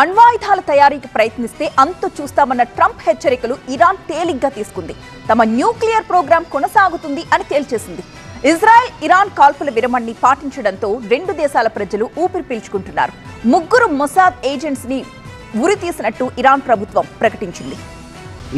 అణ్వాయుధాల తయారీకి ప్రయత్నిస్తే అంతు చూస్తామన్న ట్రంప్ హెచ్చరికలు ఇరాన్ తేలిగ్గా తీసుకుంది. తమ న్యూక్లియర్ ప్రోగ్రాం కొనసాగుతుంది అని తేల్చేసింది. ఇజ్రాయెల్ ఇరాన్ కాల్పుల విరమణని పాటించడంతో రెండు దేశాల ప్రజలు ఊపిరి పీల్చుకుంటున్నారు. ముగ్గురు మొసాద్ ఏజెంట్స్ని ఉరి తీసినట్టు ఇరాన్ ప్రభుత్వం ప్రకటించింది.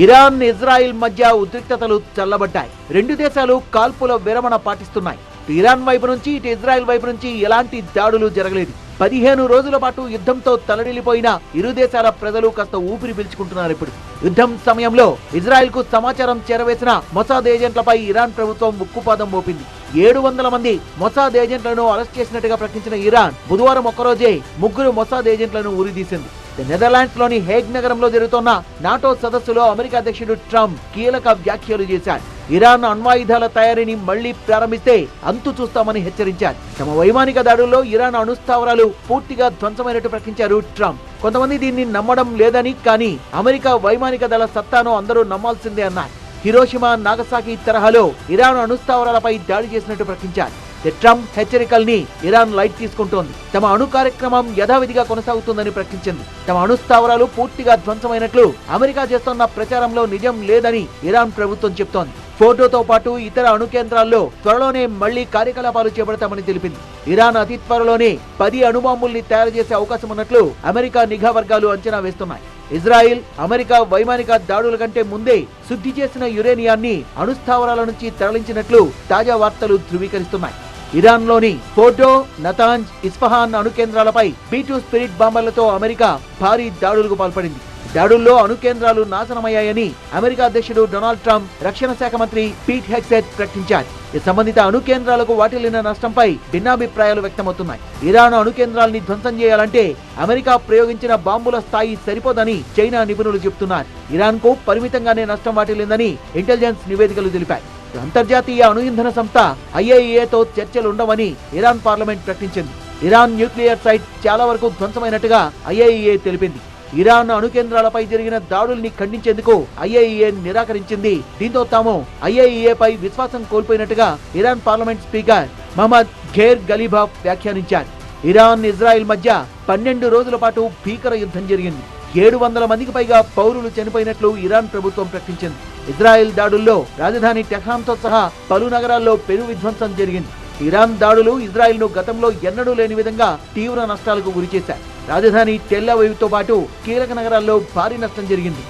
ఇరాన్ ఇజ్రాయిల్ మధ్య ఉద్రిక్తతలు చల్లబడ్డాయి. రెండు దేశాలు కాల్పుల విరమణ పాటిస్తున్నాయి. ఇరాన్ వైపు నుంచి ఇటు ఇజ్రాయెల్ వైపు నుంచి ఎలాంటి దాడులు జరగలేదు. పదిహేను రోజుల పాటు యుద్ధంతో తలడిల్లిపోయిన ఇరు దేశాల ప్రజలు కాస్త ఊపిరి పీల్చుకుంటున్నారు ఇప్పుడు. యుద్ధం సమయంలో ఇజ్రాయెల్కు సమాచారం చేరవేసిన మొసాద్ ఏజెంట్లపై ఇరాన్ ప్రభుత్వం ఉక్కుపాదం మోపింది. ఏడు వందల మంది మొసాద్ ఏజెంట్లను అరెస్ట్ చేసినట్టుగా ప్రకటించిన ఇరాన్ బుధవారం ఒక్కరోజే ముగ్గురు మొసాద్ ఏజెంట్లను ఉరిదీసింది నెదర్లాండ్స్లోని హేగ్ నగరంలో జరుగుతున్న నాటో సదస్సులో అమెరికా అధ్యక్షుడు ట్రంప్ కీలక వ్యాఖ్యలు చేశారు. ఇరాన్ అణ్వాయుధాల తయారీని మళ్ళీ ప్రారంభిస్తే అంతు చూస్తామని హెచ్చరించారు. తమ వైమానిక దాడుల్లో ఇరాన్ అణుస్థావరాలు పూర్తిగా ధ్వంసమైనట్టు ప్రకటించారు ట్రంప్. కొంతమంది దీన్ని నమ్మడం లేదని కానీ అమెరికా వైమానిక దళ సత్తాను అందరూ నమ్మాల్సిందే అన్నారు. హిరోషిమా నాగసాకి తరహాలో ఇరాన్ అణుస్థావరాలపై దాడి చేసినట్టు ప్రకటించారు. ట్రంప్ హెచ్చరికల్ని ఇరాన్ లైట్ తీసుకుంటోంది. తమ అణు కార్యక్రమం యథావిధిగా కొనసాగుతుందని ప్రకటించింది. తమ అణు స్థావరాలు పూర్తిగా ధ్వంసమైనట్లు అమెరికా చేస్తున్న ప్రచారంలో నిజం లేదని ఇరాన్ ప్రభుత్వం చెప్తోంది. ఫోటోతో పాటు ఇతర అణు కేంద్రాల్లో త్వరలోనే మళ్ళీ కార్యకలాపాలు చేపడతామని తెలిపింది. ఇరాన్ అతి త్వరలోనే పది అణుబాంబుల్ని తయారు చేసే అవకాశం ఉన్నట్లు అమెరికా నిఘా వర్గాలు అంచనా వేస్తున్నాయి. ఇజ్రాయిల్ అమెరికా వైమానిక దాడుల కంటే ముందే శుద్ధి చేసిన యురేనియాన్ని అణుస్థావరాల నుంచి తరలించినట్లు తాజా వార్తలు ధృవీకరిస్తున్నాయి. ఇరాన్లోని ఫోటో నతాంజ్ ఇస్ఫహాన్ అణు కేంద్రాలపై బీ టూ స్పిరిట్ బాంబర్లతో అమెరికా భారీ దాడులకు పాల్పడింది. దాడుల్లో అణు కేంద్రాలు నాశనమయ్యాయని అమెరికా అధ్యక్షుడు డొనాల్డ్ ట్రంప్ రక్షణ శాఖ మంత్రి పీట్ హెక్సెట్ ప్రకటించారు. ఈ సంబంధిత అణు కేంద్రాలకు వాటిల్లిన నష్టంపై భిన్నాభిప్రాయాలు వ్యక్తమవుతున్నాయి. ఇరాన్ అణు కేంద్రాల్ని ధ్వంసం చేయాలంటే అమెరికా ప్రయోగించిన బాంబుల స్థాయి సరిపోదని చైనా నిపుణులు చెబుతున్నారు. ఇరాన్కు పరిమితంగానే నష్టం వాటిల్లిందని ఇంటెలిజెన్స్ నివేదికలు తెలిపాయి. అంతర్జాతీయ అణు ఇంధన సంస్థ ఐఏఈఏతో చర్చలు ఉండవని ఇరాన్ పార్లమెంట్ ప్రకటించింది. ఇరాన్ న్యూక్లియర్ సైట్ చాలా వరకు ధ్వంసమైనట్టుగా ఐఏఈఏ తెలిపింది. ఇరాన్ అణు కేంద్రాలపై జరిగిన దాడుల్ని ఖండించేందుకు ఐఏఈఏ నిరాకరించింది. దీంతో తాము ఐఏఈఏపై విశ్వాసం కోల్పోయినట్టుగా ఇరాన్ పార్లమెంట్ స్పీకర్ మహమ్మద్ ఘేర్ గలీబా వ్యాఖ్యానించారు. ఇరాన్ ఇజ్రాయెల్ మధ్య పన్నెండు రోజుల పాటు భీకర యుద్ధం జరిగింది. ఏడు వందల మందికి పైగా పౌరులు చనిపోయినట్లు ఇరాన్ ప్రభుత్వం ప్రకటించింది. ఇజ్రాయెల్ దాడుల్లో రాజధాని టెహ్రాన్తో సహా పలు నగరాల్లో పెను విధ్వంసం జరిగింది. ఇరాన్ దాడులు ఇజ్రాయెల్ను గతంలో ఎన్నడూ లేని విధంగా తీవ్ర నష్టాలకు గురిచేశాయి. రాజధాని తెల్ల అవీవ్తో పాటు కీలక నగరాల్లో భారీ నష్టం జరిగింది.